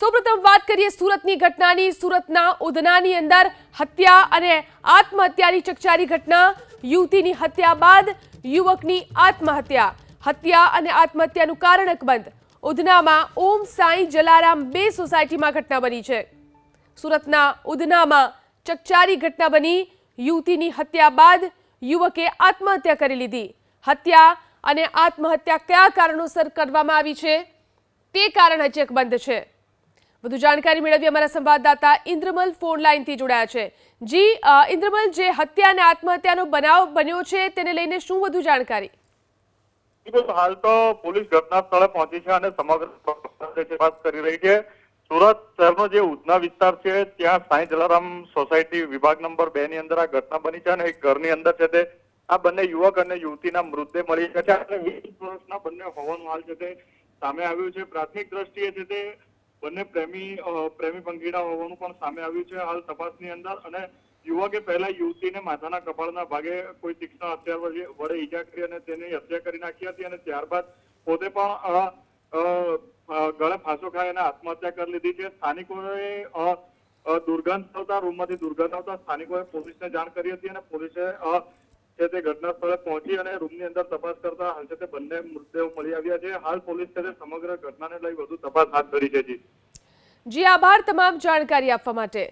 સૌપ્રથમ વાત કરીએ સુરતની ઘટનાની. સુરતના ઉધનાની અંદર હત્યા અને આત્મહત્યાની ચકચારી ઘટના. યુવતીની હત્યા બાદ યુવકની આત્મહત્યા. હત્યા અને આત્મહત્યાનું કારણ અકબંધ. ઉધનામાં ઓમ સાંઈ જલારામ બે સોસાયટીમાં ઘટના બની છે. સુરતના ઉધનામાં ચકચારી ઘટના બની. યુવતીની હત્યા બાદ યુવકે આત્મહત્યા કરી લીધી. હત્યા અને આત્મહત્યા કયા કારણોસર કરવામાં આવી છે? તે કારણ હજી અકબંધ છે. વધુ જાણકારી મેળવી અમારા સંવાદદાતા ઇન્દ્રમલ ફોન લાઈનથી જોડાયા છે. જી ઇન્દ્રમલ, જે હત્યા અને આત્મહત્યાનો બનાવ બન્યો છે, તેને લઈને શું વધુ જાણકારી? હાલ તો પોલીસ ઘટના સ્થળે પહોંચી છે અને સમગ્ર તપાસ કરી રહી છે, સુરત શહેરનો જે ઉધના વિસ્તાર છે, ત્યાં સાંઈ જલારામ સોસાયટી વિભાગ નંબર બે ની અંદર આ ઘટના બની છે અને એક ઘરની અંદર છે તે, આ બંને યુવક અને યુવતીના મૃતદેહ મળી ગયા છે. અને વીસ વર્ષના બંને હોવાનું હાલ છે તે સામે આવ્યું છે. પ્રાથમિક દ્રષ્ટિએ છે તે બંને પ્રેમી પ્રેમી પંગીડા હોવાનું પણ સામે આવ્યું છે હાલ તપાસની અંદર અને યુવકે પહેલા યુવતીને માથાના કપાળના ભાગે કોઈ તીક્ષ્ણ હથિયાર વડે ઈજા કરી અને તેની હત્યા કરી નાખી હતી અને ત્યારબાદ પોતે પણ ગળે ફાંસો ખાઈ અને આત્મહત્યા કરી લીધી છે. સ્થાનિકોએ દુર્ગંધ આવતા રૂમમાંથી દુર્ગંધ આવતા સ્થાનિકોએ પોલીસને જાણ કરી હતી અને પોલીસે છે તે ઘટના સ્થળે પહોંચી અને રૂમની અંદર તપાસ કરતા હાલ છે તે બંને મૃતદેહો મળી આવ્યા છે. હાલ પોલીસ છે સમગ્ર ઘટનાને લઈ વધુ તપાસ હાથ છે જી આભાર તમામ જાણકારી આપવા માટે.